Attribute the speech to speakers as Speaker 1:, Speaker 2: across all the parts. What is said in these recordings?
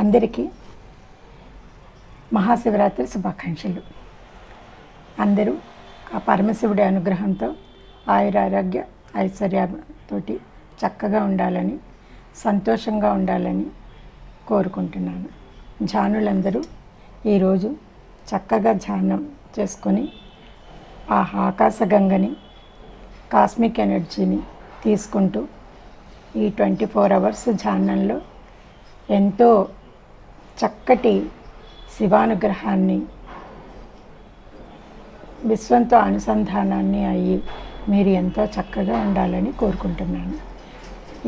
Speaker 1: అందరికీ మహాశివరాత్రి శుభాకాంక్షలు. అందరూ ఆ పరమశివుడి అనుగ్రహంతో ఆయురారోగ్య ఐశ్వర్యంతోటి చక్కగా ఉండాలని సంతోషంగా ఉండాలని కోరుకుంటున్నాను. జానులందరూ ఈరోజు చక్కగా ధ్యానం చేసుకొని ఆ ఆకాశగంగని కాస్మిక్ ఎనర్జీని తీసుకుంటూ ఈ ట్వంటీ ఫోర్ అవర్స్ ధ్యానంలో ఎంతో చక్కటి శివానుగ్రహాన్ని విశ్వంతో అనుసంధానాన్ని అయ్యి మీరు ఎంతో చక్కగా ఉండాలని కోరుకుంటున్నాను.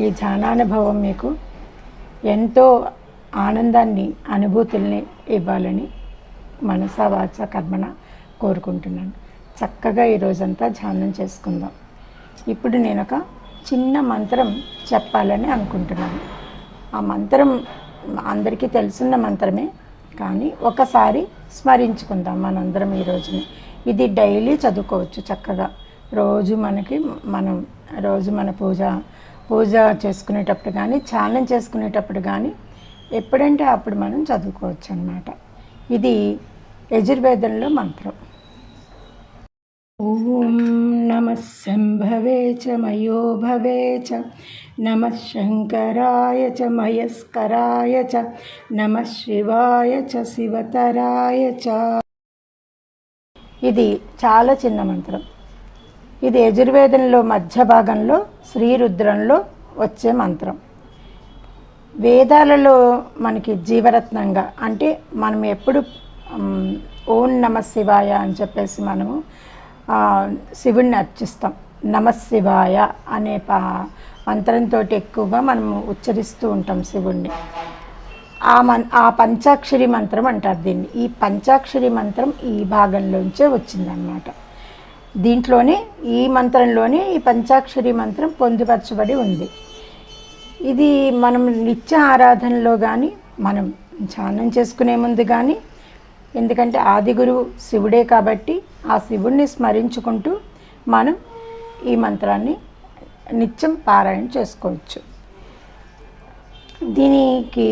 Speaker 1: ఈ ధ్యానానుభవం మీకు ఎంతో ఆనందాన్ని అనుభూతుల్ని ఇవ్వాలని మనసా వాచ కర్మణ కోరుకుంటున్నాను. చక్కగా ఈ రోజంతా ధ్యానం చేసుకుందాం. ఇప్పుడు నేను ఒక చిన్న మంత్రం చెప్పాలని అనుకుంటున్నాను. ఆ మంత్రం అందరికీ తెలుసున్న మంత్రమే. కానీ ఒకసారి స్మరించుకుందాం మనందరం ఈ రోజుని. ఇది డైలీ చదువుకోవచ్చు చక్కగా. రోజు మనకి మనం రోజు మన పూజ పూజ చేసుకునేటప్పుడు కానీ ఛానం చేసుకునేటప్పుడు కానీ ఎప్పుడంటే అప్పుడు మనం చదువుకోవచ్చు అన్నమాట ఇది యజుర్వేదంలో మంత్రం. ఓం నమ శంభవే చ మయోభవే చ నమ శంకరాయ చ మయస్కరాయ చ నమ శివాయ చ శివతరాయ చ. ఇది చాలా చిన్న మంత్రం. ఇది యజుర్వేదంలో మధ్య భాగంలో శ్రీరుద్రంలో వచ్చే మంత్రం. వేదాలలో మనకి జీవరత్నంగా అంటే మనం ఎప్పుడు ఓం నమ శివాయ అని చెప్పేసి మనము శివుణ్ణి అర్చిస్తాం. నమశివాయ అనే పా మంత్రంతో ఎక్కువగా మనం ఉచ్చరిస్తూ ఉంటాం శివుణ్ణి. ఆ మన్ ఆ పంచాక్షరి మంత్రం అంటారు దీన్ని. ఈ పంచాక్షరి మంత్రం ఈ భాగంలోంచే వచ్చిందనమాట దీంట్లోనే ఈ మంత్రంలోనే ఈ పంచాక్షరి మంత్రం పొందుపరచబడి ఉంది. ఇది మనం నిత్య ఆరాధనలో కానీ మనం ధ్యానం చేసుకునే ముందు కానీ ఎందుకంటే ఆది గురువు శివుడే కాబట్టి ఆ శివుణ్ణి స్మరించుకుంటూ మనం ఈ మంత్రాన్ని నిత్యం పారాయణ చేసుకోవచ్చు. దీనికి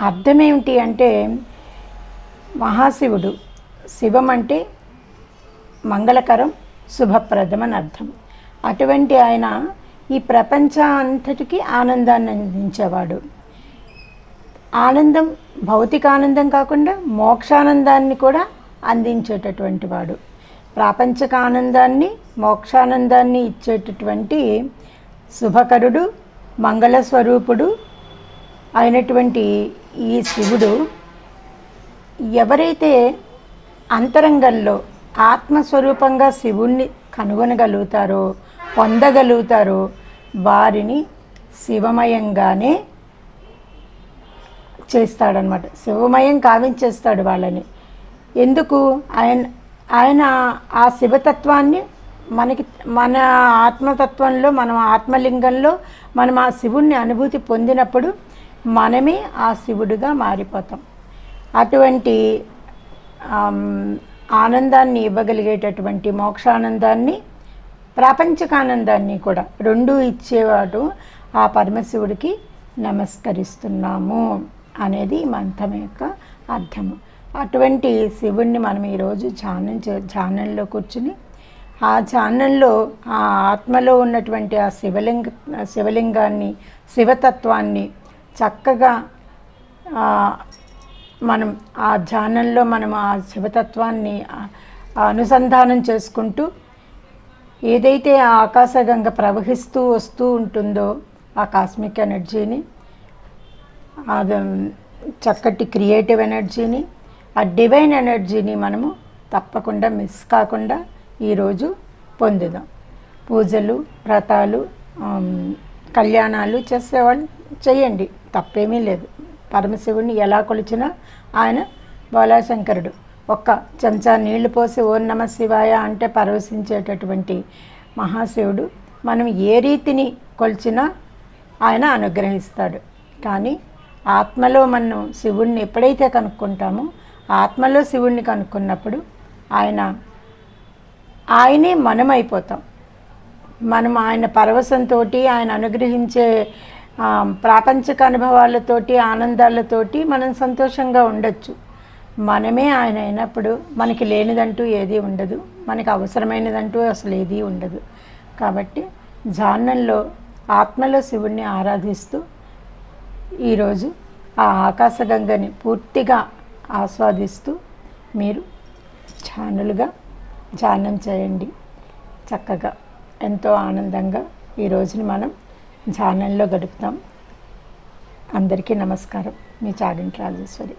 Speaker 1: అర్థం ఏమిటి అంటే మహాశివుడు శివం అంటే మంగళకరం శుభప్రదం అని అర్థం. అటువంటి ఆయన ఈ ప్రపంచం అంతటికీ ఆనందాన్ని అందించేవాడు. ఆనందం భౌతికానందం కాకుండా మోక్షానందాన్ని కూడా అందించేటటువంటి వాడు. ప్రాపంచిక ఆనందాన్ని మోక్షానందాన్ని ఇచ్చేటటువంటి శుభకరుడు మంగళ స్వరూపుడు అయినటువంటి ఈ శివుడు ఎవరైతే అంతరంగంలో ఆత్మస్వరూపంగా శివుణ్ణి కనుగొనగలుగుతారో పొందగలుగుతారో వారిని శివమయంగానే చేస్తాడనమాట. శివమయం కావించేస్తాడు వాళ్ళని. ఎందుకు? ఆయన ఆయన ఆ శివతత్వాన్ని మనకి మన ఆత్మతత్వంలో మనం ఆత్మలింగంలో మనం ఆ శివుణ్ణి అనుభూతి పొందినప్పుడు మనమే ఆ శివుడిగా మారిపోతాం. అటువంటి ఆనందాన్ని ఇవ్వగలిగేటటువంటి మోక్షానందాన్ని ప్రాపంచికానందాన్ని కూడా రెండూ ఇచ్చేవాడు ఆ పరమశివుడికి నమస్కరిస్తున్నాము. అనేది ఈ మంత్రం యొక్క అర్థము. అటువంటి శివుణ్ణి మనం ఈరోజు ధ్యానం చే ధ్యానంలో కూర్చుని ఆ ధ్యానంలో ఆ ఆత్మలో ఉన్నటువంటి ఆ శివలింగ శివలింగాన్ని శివతత్వాన్ని చక్కగా మనం ఆ ధ్యానంలో మనం ఆ శివతత్వాన్ని అనుసంధానం చేసుకుంటూ ఏదైతే ఆ ఆకాశగంగ ప్రవహిస్తూ వస్తూ ఉంటుందో ఆ కాస్మిక్ ఎనర్జీని చక్కటి క్రియేటివ్ ఎనర్జీని ఆ డివైన్ ఎనర్జీని మనము తప్పకుండా మిస్ కాకుండా ఈరోజు పొందుదాం. పూజలు వ్రతాలు కళ్యాణాలు చేసేవాళ్ళు చేయండి. తప్పేమీ లేదు. పరమశివుడిని ఎలా కొలిచినా ఆయన బాలాశంకరుడు. ఒక్క చెంచా నీళ్ళు పోసి ఓం నమ శివాయ అంటే పరవశించేటటువంటి మహాశివుడు మనం ఏ రీతిని కొలిచినా ఆయన అనుగ్రహిస్తాడు. కానీ ఆత్మలో మనం శివుణ్ణి ఎప్పుడైతే కనుక్కుంటామో ఆత్మలో శివుణ్ణి కనుక్కున్నప్పుడు ఆయన ఆయనే మనం అయిపోతాం మనం ఆయన పరవశంతో ఆయన అనుగ్రహించే ప్రాపంచిక అనుభవాలతోటి ఆనందాలతోటి మనం సంతోషంగా ఉండొచ్చు. మనమే ఆయన అయినప్పుడు మనకి లేనిదంటూ ఏదీ ఉండదు. మనకి అవసరమైనదంటూ అసలు ఏదీ ఉండదు. కాబట్టి జాన్నంలో ఆత్మలో శివుణ్ణి ఆరాధిస్తూ ఈరోజు ఆ ఆకాశగంగని పూర్తిగా ఆస్వాదిస్తూ మీరు ఛానల్గా ధ్యానం చేయండి. చక్కగా ఎంతో ఆనందంగా ఈ రోజుని మనం ధ్యానంలో గడుపుతాం. అందరికీ నమస్కారం. మీ చాగంటి రాజేశ్వరి.